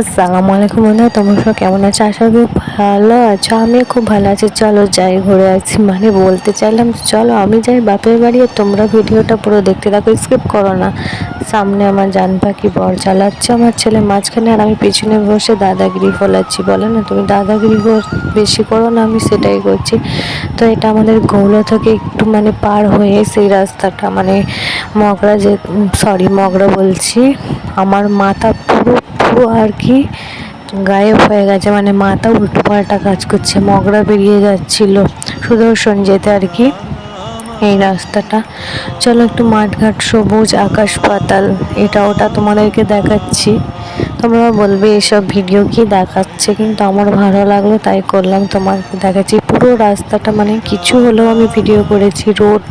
আসসালামু আলাইকুম বন্ধুরা তোমরা সব কেমন আছো? আশা করি ভালো আছো। আমি খুব ভালো আছি। চলো যাই ঘুরে আসি। মানে বলতে চাইলাম, চলো আমি যাই বাপের বাড়ি আর তোমরা ভিডিওটা পুরো দেখতে থাকো স্কিপ করো না। সামনে আমার জান পাখি বর চালাচ্ছে আমার ছেলে মাঝখানে আর আমি পিছনে বসে দাদাগিরি ফলাচ্ছি। বলে না, তুমি দাদাগিরি বেশি করো না, আমি সেটাই করছি। তো এটা আমাদের গৌলা থেকে একটু মানে পার হয়ে সেই রাস্তাটা মানে মগরা যে সরি মগরা বলছি। আমার মাথা পুরো পুরো আর কি। গায়েব হয়ে গেছে মানে মাথা উল্টো পাল্টা কাজ করছে, মগরা বেরিয়ে যাচ্ছিল। সুদর্শন যেতে আর কি, এই রাস্তাটা। চলো একটু মাঠঘাট, সবুজ আকাশ পাতাল, এটা ওটা তোমাদেরকে দেখাচ্ছি। তোমরা বলবে এসব ভিডিও কি দেখাচ্ছে, কিন্তু আমার ভালো লাগল, তাই করলাম তোমাকে দেখাচ্ছি। পুরো রাস্তাটা মানে কিছু হলেও আমি ভিডিও করেছি। রোড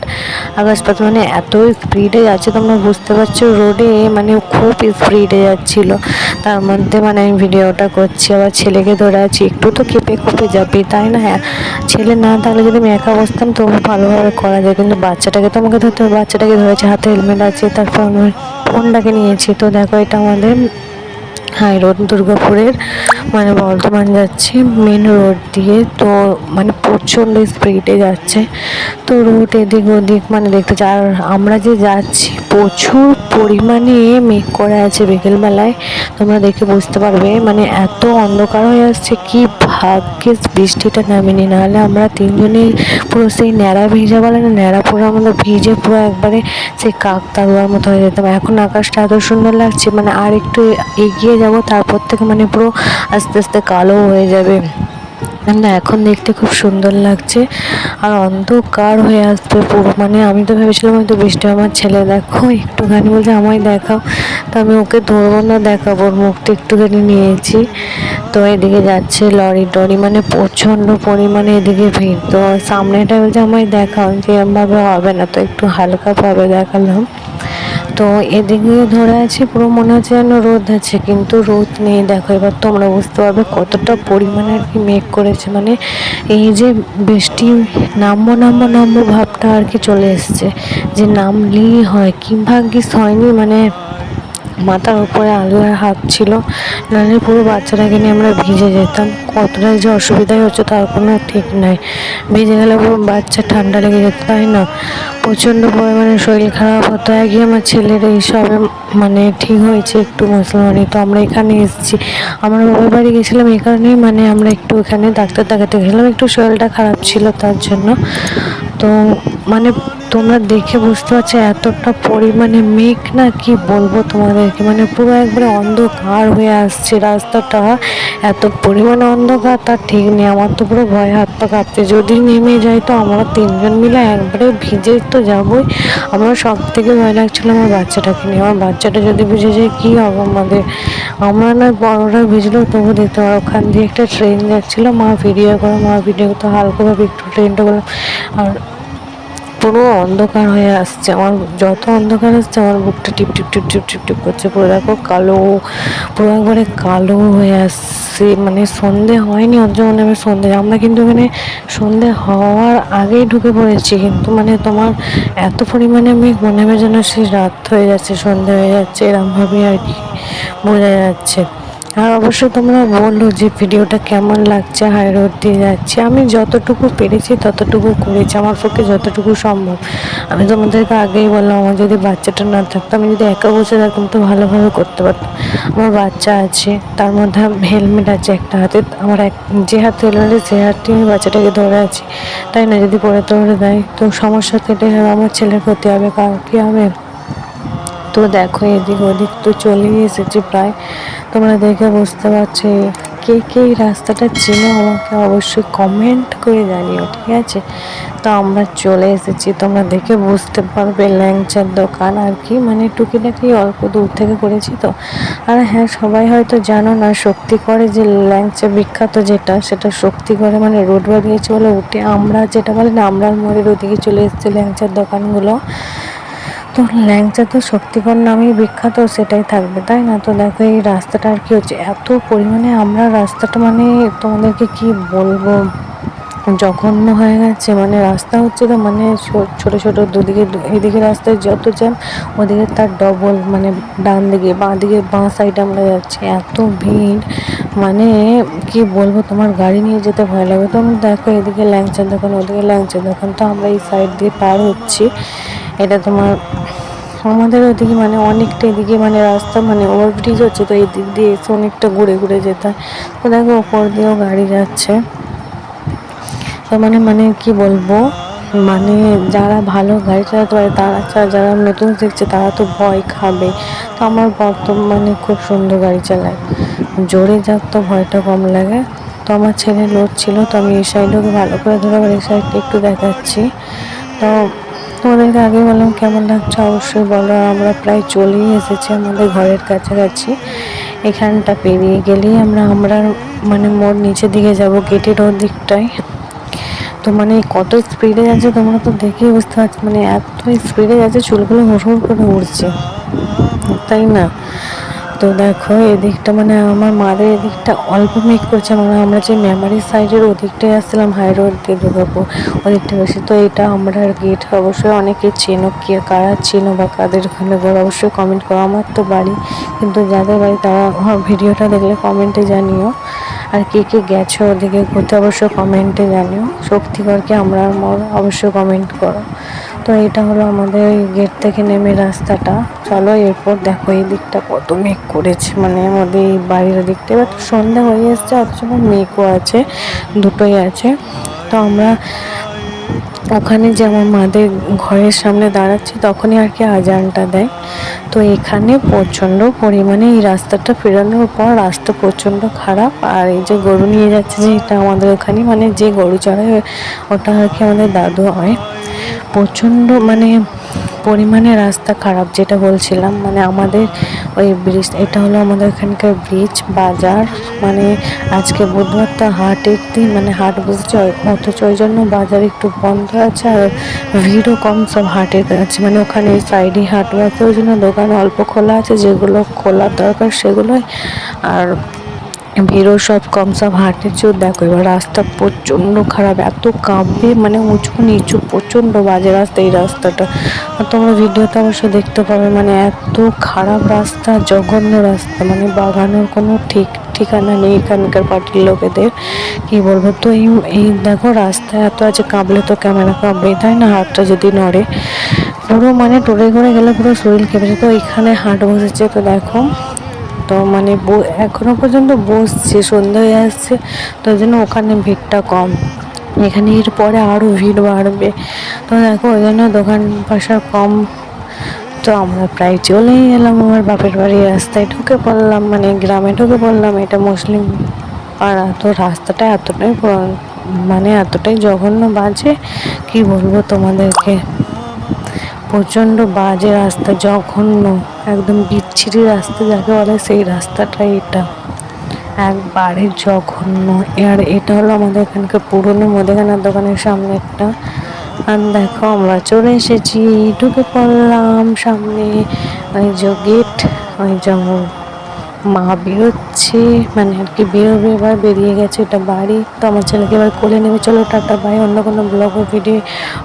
আকাশপাত মানে এত স্পিডে যাচ্ছে, তোমরা বুঝতে পারছ রোডে মানে খুব স্পিডে যাচ্ছিল। তার মধ্যে মানে আমি ভিডিওটা করছি, আবার ছেলেকে ধরে আছি। একটু তো কেঁপে খুপে যাবে, তাই না? হ্যাঁ ছেলে না থাকলে যদি আমি একা বসতাম তো ভালোভাবে করা যায়। কিন্তু বাচ্চাটাকে তো আমাকে ধরতে হবে, বাচ্চাটাকে ধরেছে, হাতে হেলমেট আছে, তারপর আমি ফোনটাকে নিয়েছি। তো দেখো, এটা আমাদের হাই রোড, দুর্গাপুরের মানে বর্ধমান যাচ্ছে মেন রোড দিয়ে তো মানে প্রচণ্ড স্পিডে যাচ্ছে। তো রোড এদিক ওদিক মানে দেখতে আর আমরা যে যাচ্ছি, প্রচুর পরিমাণে মেঘ করে আছে বিকেলবেলায়। তোমরা দেখে বুঝতে পারবে মানে এত অন্ধকার হয়ে আসছে, কি ভাগ্যিস বৃষ্টিটা নামেনি। নাহলে আমরা তিনজনেই পুরো সেই ন্যাড়া ভিজা বলে না, ন্যাড়া পুরো আমাদের ভিজে পুরো একবারে সেই কাক তারুয়ার মতো হয়ে যেতাম। এখন আকাশটা এত সুন্দর লাগছে মানে আর একটু এগিয়ে যাব, তারপর থেকে মানে পুরো আস্তে আস্তে কালো হয়ে যাবে। না, এখন দেখতে খুব সুন্দর লাগছে। আর অন্ধকার হয়ে আসবে পুরো। মানে আমি তো ভেবেছিলাম হয়তো বৃষ্টি আমার ছেলে দেখো, একটুখানি বলছে আমায় দেখাও। তো আমি ওকে ধরবো না, দেখাবো। ওর মুখটা একটুখানি নিয়েছি। তো এদিকে যাচ্ছে লরি টরি মানে প্রচণ্ড পরিমাণে এদিকে ভিড়। তো সামনেটা বলছে আমায় দেখাও, যে এরমভাবে হবে না। তো একটু হালকাভাবে দেখালাম। তো এদিকে ধরে আছে, পুরো মনে হচ্ছে যেন রোদ আছে, কিন্তু রোদ নেই। দেখো, এবার তোমরা বুঝতে পারবে কতটা পরিমাণে আর কি মেঘ করেছে। মানে এই যে বৃষ্টি নামবো নামবো নামবো ভাবটা আর কি চলে এসছে। যে নামলেই হয়, কি ভাগ্যিস হয়নি। মানে মাথার উপরে আল্লাহর হাত ছিল। নাহলে পুরো বাচ্চাটাকে নিয়ে আমরা ভিজে যেতাম। কতটা যে অসুবিধাই হচ্ছে তার কোনো ঠিক নাই। ভিজে গেলে পুরো বাচ্চা ঠান্ডা লেগে যেত, তাই না? প্রচণ্ড পরিমাণে শরীর খারাপ হতো। একই আমার ছেলের এইসবে মানে ঠিক হয়েছে একটু মুসলমানি। তো আমরা এখানে এসেছি। আমার বাবার বাড়ি গেছিলাম এই কারণেই মানে আমরা একটু এখানে ডাক্তার দেখাতে গেছিলাম। একটু শরীরটা খারাপ ছিল তার জন্য। তো মানে তোমরা দেখে বুঝতে পারছ এতটা পরিমাণে মেঘ না, কি বলব তোমাদেরকে? মানে পুরো একবারে অন্ধকার হয়ে আসছে রাস্তাটা। এত পরিমাণে অন্ধকার তার ঠিক নেই। আমার তো পুরো ভয় হাত পা কাঁপছে। যদি নেমে যাই তো আমরা তিনজন মিলে একবারে ভিজে তো যাবোই। আমার সব থেকে ভয় লাগছিল আমার বাচ্চাটাকে নিয়ে। আমার বাচ্চাটা যদি ভিজে যায়, কী হবে আমাদের? আমরা না বড়রা ভিজলেও তবু দেখতে পারো ওখান দিয়ে একটা ট্রেন যাচ্ছিল, মা ভিডিও করে, মা ভিডিও তো হালকাভাবে একটু ট্রেনটা করলাম। আর পুরো অন্ধকার হয়ে আসছে। আমার যত অন্ধকার আসছে, আমার বুকটা টিপ টিপ টিপ টিপ টিপ টিপ করছে। পুরো দেখো কালো, পুরো একবারে কালো হয়ে আসছে। মানে সন্ধে হয়নি অত মানে আমি সন্ধে, আমরা কিন্তু এখানে সন্ধে হওয়ার আগেই ঢুকে পড়েছি। কিন্তু মানে তোমার এত পরিমাণে আমি মনে হবে যেন সে রাত হয়ে যাচ্ছে, সন্ধে হয়ে যাচ্ছে এরমভাবে আর কি বোঝা যাচ্ছে। আর অবশ্যই তোমরা বলো যে ভিডিওটা কেমন লাগছে হাই রোড দিয়ে যাচ্ছি। আমি যতটুকু পেরেছি ততটুকু করেছি, আমার পক্ষে যতটুকু সম্ভব। আমি তোমাদেরকে আগেই বললাম, আমার যদি বাচ্চাটা না থাকতো, আমি যদি একা বসে থাকতাম তো ভালোভাবে করতে পারতাম। আমার বাচ্চা আছে, তার মধ্যে হেলমেট আছে একটা হাতে, আমার এক, যে হাতে হেলমেট সে হাতে আমি বাচ্চাটাকে ধরে আছি। তাই না, যদি পরে ধরে দেয় তো সমস্যা তো আমার ছেলের ক্ষতি হবে কার কী হবে তো দেখো এদিক ওদিক তো চলেই এসেছি প্রায়। তোমরা দেখে বুঝতে পারছ কে কে এই রাস্তাটা চেনো? আমাকে অবশ্যই কমেন্ট করে জানিও, ঠিক আছে? তো আমরা চলে এসেছি। তোমরা দেখে বুঝতে পারবে ল্যাংচার দোকান আর কি। মানে টুকিটাকি অল্প দূর থেকে করেছি তো। আর হ্যাঁ সবাই হয়তো জানো না, শক্তি করে যে ল্যাংচা বিখ্যাত যেটা, সেটা শক্তি করে মানে রোড বানিয়েছে বলে উঠে আমরা যেটা বলে না, আমরার মোড়ের ওদিকে চলে এসেছি ল্যাংচার দোকানগুলো। তো ল্যাংচা তো শক্তিগড় নামেই বিখ্যাত, সেটাই থাকবে, তাই না? তো দেখো এই রাস্তাটা আর কি হচ্ছে, এত পরিমাণে আমরা রাস্তাটা মানে তোমাদেরকে কি বলব? জঘন্য হয়ে গেছে মানে রাস্তা হচ্ছে তো মানে ছোট ছোট, দুদিকে এদিকে রাস্তায় যত জ্যাম, ওদিকে তার ডবল মানে ডান দিকে বাঁ দিকে বাঁ সাইডে আমরা যাচ্ছি, এত ভিড় মানে কি বলব, তোমার গাড়ি নিয়ে যেতে ভয় লাগে। তো আমি দেখো এদিকে ল্যাংচার দোকান, ওদিকে ল্যাংচার দোকান, তো আমরা এই সাইড দিয়ে পার হচ্ছি, এটা তোমার আমাদের ওদিকে মানে অনেকটা এদিকে মানে রাস্তা মানে ওভারব্রিজ হচ্ছে, তো এই দিক দিয়ে এসে অনেকটা ঘুরে ঘুরে যেতে হয়। তো দেখো, ওপর দিয়েও গাড়ি যাচ্ছে। তো মানে মানে কি বলব? মানে যারা ভালো গাড়ি চালাতে পারে, তারা যারা নতুন শিখছে, তারা তো ভয় খাবে। তো আমার বর্তমানে খুব সুন্দর গাড়ি চালায়। জোরে যাক তো ভয়টা কম লাগে। তো আমার ছেলে লোড ছিল, তো আমি এই সাইডটাকে ভালো করে ধরে আবার এই সাইডটা একটু দেখাচ্ছি। তো তোমাদেরকে আগে বললাম, কেমন লাগছে? অবশ্যই বলো। আমরা প্রায় চলেই এসেছি আমাদের ঘরের কাছাকাছি। এখানটা পেরিয়ে গেলেই আমরা আমরা মানে মোড় নিচের দিকে যাব গেটের দিকটায়। তো মানে কত স্পিডে যাচ্ছে তোমরা তো দেখেই বুঝতে পারছ মানে এত স্পিডে যাচ্ছে, চুলগুলো হুড় করে উড়ছে। তাই না? তো দেখো, এদিকটা মানে আমার মাদের এদিকটা অল্প মেঘ করছে মানে আমরা যে মেমারি সাইডের ওদিকটায় আসছিলাম হাই রোড দিয়ে দুর্গাপুর ওদিকটা বেশি, তো এটা আমরা গেট অবশ্যই অনেকে চেনো কে, কারা চেনো বা কাদের ওখানে ঘর, অবশ্যই কমেন্ট করো। আমার তো বাড়ি, কিন্তু যাদের বাড়ি তারা ভিডিওটা দেখলে কমেন্টে জানিও। আর কে কে গেছো ওদিকে ঘুরতে অবশ্যই কমেন্টে জানিও। শক্তিগড়কে আমরা মোর অবশ্যই কমেন্ট করো। তো এটা হলো আমাদের গেট থেকে নেমে রাস্তাটা। চলো এরপর দেখো এই দিকটা কত মেঘ করেছে। মানে আমাদের এই বাড়ির দিকটা এবার সন্ধ্যা হয়ে এসছে, অথচ মেঘও আছে, দুটোই আছে। তো আমরা ওখানে যে আমার মাদের ঘরের সামনে দাঁড়াচ্ছি, তখনই আর কি আজানটা দেয়। তো এখানে প্রচণ্ড পরিমাণে এই রাস্তাটা ফেরানোর পর রাস্তা প্রচণ্ড খারাপ। আর এই যে গরু নিয়ে যাচ্ছে যে, এটা আমাদের ওখানে মানে যে গরু চড়ায়, ওটা আর কি আমাদের দাদু হয়। প্রচণ্ড মানে পরিমাণে রাস্তা খারাপ, যেটা বলছিলাম। মানে আমাদের ওই ব্রিজ এটা হলো আমাদের এখানকার ব্রিজ বাজার। মানে আজকে বুধবার তো হাটের দিন মানে হাট বসেছে অথচ ওই জন্য বাজার একটু বন্ধ আছে আর ভিড়ও কম, সব হাটের আছে। মানে ওখানে সাইডে হাট বসে ওই জন্য দোকান অল্প খোলা আছে, যেগুলো খোলা দরকার সেগুলোই। আর ভিড়ও সব কম, সব হাঁটেছে দেখো, এবার রাস্তা প্রচণ্ড খারাপ, এত কাঁপবে মানে উঁচু, নিচু, প্রচণ্ড বাজে রাস্তা এই রাস্তাটা। আর তোমরা ভিডিওতে অবশ্যই দেখতে পাবে মানে এত খারাপ রাস্তা, জঘন্য রাস্তা মানে বাগানোর কোনো ঠিক ঠিকানা নেই এখানকার পার্টির লোকেদের। কি বলব? তো এই এই দেখো, রাস্তা এত আছে, কাঁপলে তো ক্যামেরা কাঁপবে তাই না? হাতটা যদি নড়ে। পুরো মানে টোরে ঘরে গেলে পুরো শরীর কেঁপে যায়। তো এখানে হাট বসেছে, তো দেখো। তো মানে এখনও পর্যন্ত বসছে সন্ধ্যা হয়ে আসছে, তো জন্য ওখানে ভিড়টা কম। এখানে এর পরে আরও ভিড় বাড়বে। তো দেখো, ওই জন্য দোকান পাশা কম। তো আমরা প্রায় চলেই এলাম, আমার বাপের বাড়ির রাস্তায় ঢুকে পড়লাম মানে গ্রামে ঢুকে পড়লাম। এটা মুসলিম পাড়া, তো রাস্তাটা এতটাই মানে এতটাই জঘন্য বাজে, কি বলব তোমাদেরকে? প্রচণ্ড বাজে রাস্তা, জঘন্য, একদম বিচ্ছিরি রাস্তা যাকে বলে, সেই রাস্তাটা এটা। একবারে জঘন্য। আর এটা হলো আমাদের এখানকার পুরনো মুদিখানার দোকানের সামনে একটা। আর দেখো, আমরা চলে এসেছি, ঢুকে পড়লাম সামনে। ওই যে গেট, ওই যে মা বেরোচ্ছে। মানে আর কি বেরোবে, এবার বেরিয়ে গেছে এটা বাড়ি। তো আমার ছেলেকে এবার কোলে নেবে। চলো টাটা, বাই। অন্য কোনো ব্লগ ভিডিও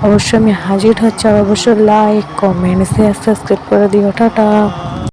অবশ্যই আমি হাজির হচ্ছে। আর অবশ্যই লাইক কমেন্ট শেয়ার সাবস্ক্রাইব করে দিও। টাটা।